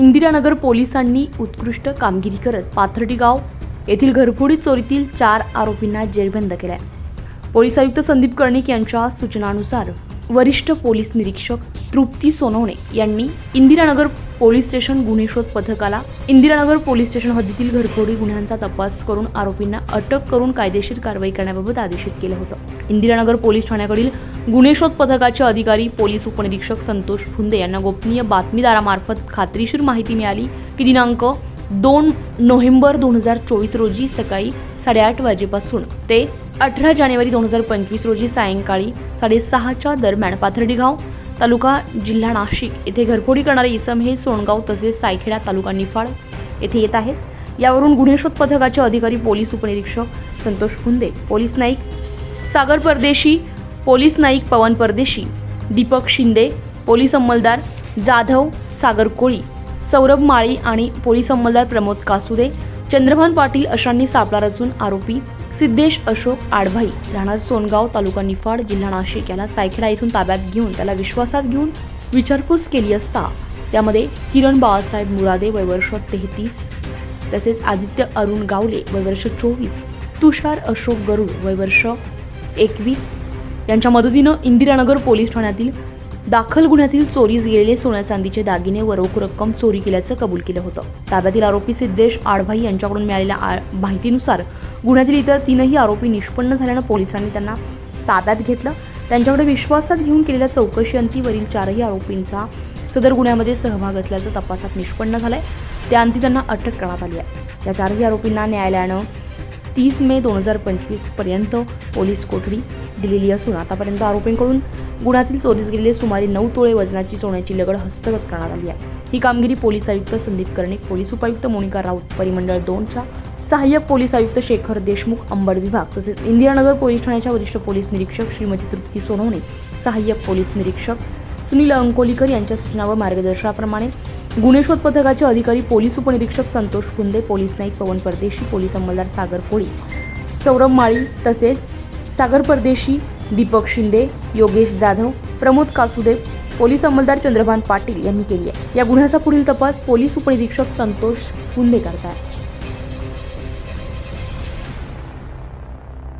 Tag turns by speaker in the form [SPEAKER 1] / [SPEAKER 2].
[SPEAKER 1] इंदिरानगर पोलिसांनी उत्कृष्ट कामगिरी करत पाथर्डी गाव येथील घरफोडी चोरीतील चार आरोपींना जेरबंद केलाय. पोलीस आयुक्त संदीप कर्णिक यांच्या सूचनानुसार वरिष्ठ पोलीस निरीक्षक तृप्ती सोनवणे यांनी इंदिरानगर पोलीस स्टेशन गुन्हे शोध पथकाला इंदिरानगर पोलीस स्टेशन हद्दीतील घरफोडी गुन्ह्यांचा तपास करून आरोपींना अटक करून कायदेशीर कारवाई करण्याबाबत आदेशित केलं होतं. इंदिरानगर पोलीस ठाण्याकडील गुन्हे शोध पथकाचे अधिकारी पोलीस उपनिरीक्षक संतोष फुंदे यांना गोपनीय बातमीदारामार्फत खात्रीशीर माहिती मिळाली की दिनांक दोन नोव्हेंबर दोन हजार चोवीस रोजी सकाळी साडेआठ वाजेपासून ते अठरा जानेवारी दोन हजार पंचवीस रोजी सायंकाळी साडेसहाच्या दरम्यान पाथर्डीगाव तालुका जिल्हा नाशिक येथे घरफोडी करणारे इसम हे सोनगाव तसेच सायखेडा तालुका निफाड येथे येत आहेत. यावरून गुन्हे शोध पथकाचे अधिकारी पोलीस उपनिरीक्षक Santosh Phunde police Naik Sagar Pardeshi police Naik Pawan Pardeshi Deepak Shinde police अंमलदार Jadhav Sagar Koli Saurabh Mali आणि पोलीस अंमलदार प्रमोद कासुदे चंद्रभान पाटील अशांनी सापळा रचून आरोपी सिद्धेश अशोक आडभाई राहणार सोनगाव तालुका निफाड जिल्हा नाशिक याला सायखेडा येथून ताब्यात घेऊन त्याला विश्वासात घेऊन विचारपूस केली असता. त्यामध्ये किरण बाळासाहेब मुरादे वयवर्ष तेहतीस तसेच आदित्य अरुण गावले वयवर्ष चोवीस तुषार अशोक गरुड वयवर्ष एकवीस यांच्या मदतीनं इंदिरानगर पोलीस ठाण्यातील दाखल गुन्ह्यातील चोरीस गेलेले सोन्या चांदीचे दागिने व रोख रक्कम चोरी केल्याचं कबूल केलं होतं. ताब्यातील आरोपी सिद्धेश आडभाई यांच्याकडून मिळालेल्या आ- माहितीनुसार गुन्ह्यातील इतर तीनही आरोपी निष्पन्न झाल्यानं पोलिसांनी त्यांना ताब्यात घेतलं. त्यांच्याकडे विश्वासात घेऊन केलेल्या चौकशी वरील चारही आरोपींचा सदर गुन्ह्यामध्ये सहभाग असल्याचं तपासात निष्पन्न झालंय. त्याअंती त्यांना अटक करण्यात आली आहे. या चारही आरोपींना न्यायालयानं तीस मे दोन हजार पंचवीसपर्यंत पोलीस कोठडी दिलेली असून आतापर्यंत आरोपींकडून गुन्ह्यातील चोरीस गेलेले सुमारे नऊ तोळे वजनाची सोन्याची लगड हस्तगत करण्यात आली आहे. ही कामगिरी पोलीस आयुक्त संदीप कर्णिक पोलीस उपायुक्त मोनिका राऊत परिमंडळ दोनच्या सहाय्यक पोलीस आयुक्त शेखर देशमुख अंबड विभाग तसेच इंदिरानगर पोलीस ठाण्याच्या वरिष्ठ पोलीस निरीक्षक श्रीमती तृप्ती सोनवणे सहाय्यक पोलीस निरीक्षक सुनील अंकोलीकर यांच्या सूचना व मार्गदर्शनाप्रमाणे गुन्हे शोध पथकाचे अधिकारी पोलीस उपनिरीक्षक संतोष फुंदे पोलीस नाईक पवन परदेशी पोलीस अंमलदार सागर कोळी सौरभ माळी तसेच सागर परदेशी दीपक शिंदे योगेश जाधव प्रमोद कासुदेव पोलीस अंमलदार चंद्रभान पाटील यांनी केली आहे. या गुन्ह्याचा पुढील तपास पोलीस उपनिरीक्षक संतोष फुंदे करतात